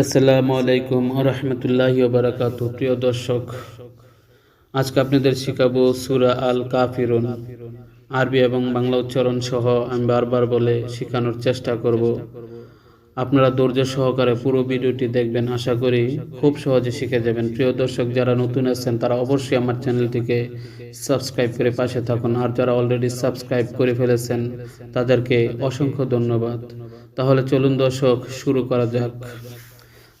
আসসালামু আলাইকুম রহমতুল্লাহ বারাকাত প্রিয় দর্শক, আজকে আপনাদের শিখাবো সুরা আল কাফিরুন আরবি এবং বাংলা উচ্চারণ সহ আমি বারবার বলে শেখানোর চেষ্টা করব। আপনারা ধৈর্য সহকারে পুরো ভিডিওটি দেখবেন। আশা করি খুব সহজে শিখে যাবেন। প্রিয় দর্শক, যারা নতুন আছেন, তারা অবশ্যই আমার চ্যানেলটিকে সাবস্ক্রাইব করে পাশে থাকুন। আর যারা অলরেডি সাবস্ক্রাইব করে ফেলেছেন, তাদেরকে অসংখ্য ধন্যবাদ। তাহলে চলুন দর্শক, শুরু করা যাক।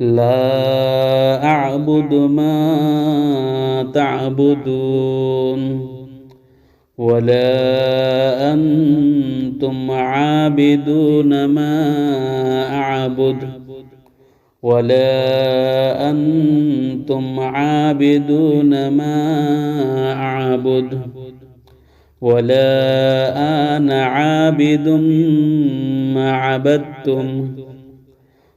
لا أعبد ما تعبدون ولا أنتم عابدون ما أعبد ولا أنتم عابدون ما أعبد ولا أنا عابد ما عبدتم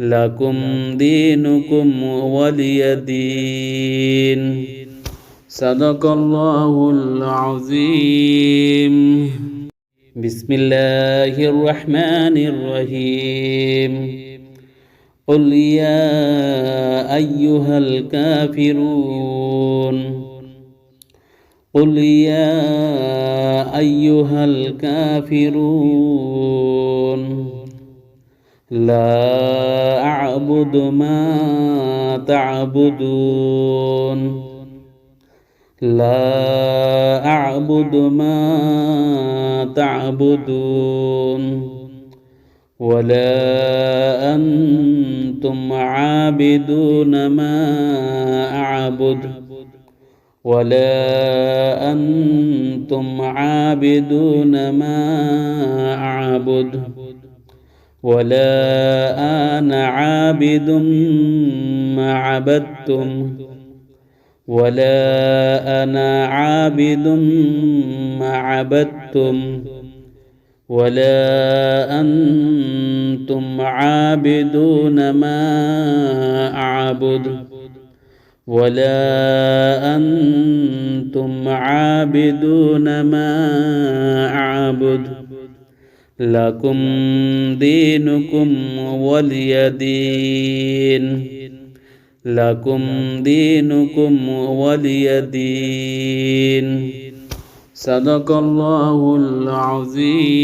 لكم دينكم ولي دين. صدق الله العظيم. بسم الله الرحمن الرحيم. قل يا أيها الكافرون. قل يا أيها الكافرون. لا أعبد ما تعبدون. لا أعبد ما تعبدون. ولا أنتم عابدون ما أعبد. ولا أنتم عابدون ما أعبد. ولا أنا عابد ما عبدتم ولا أنا عابد ما عبدتم ولا أنتم عابدون ما أعبد ولا أنتم عابدون ما أعبد لكم دينكم ولي دين لكم دينكم ولي دين صدق الله العظيم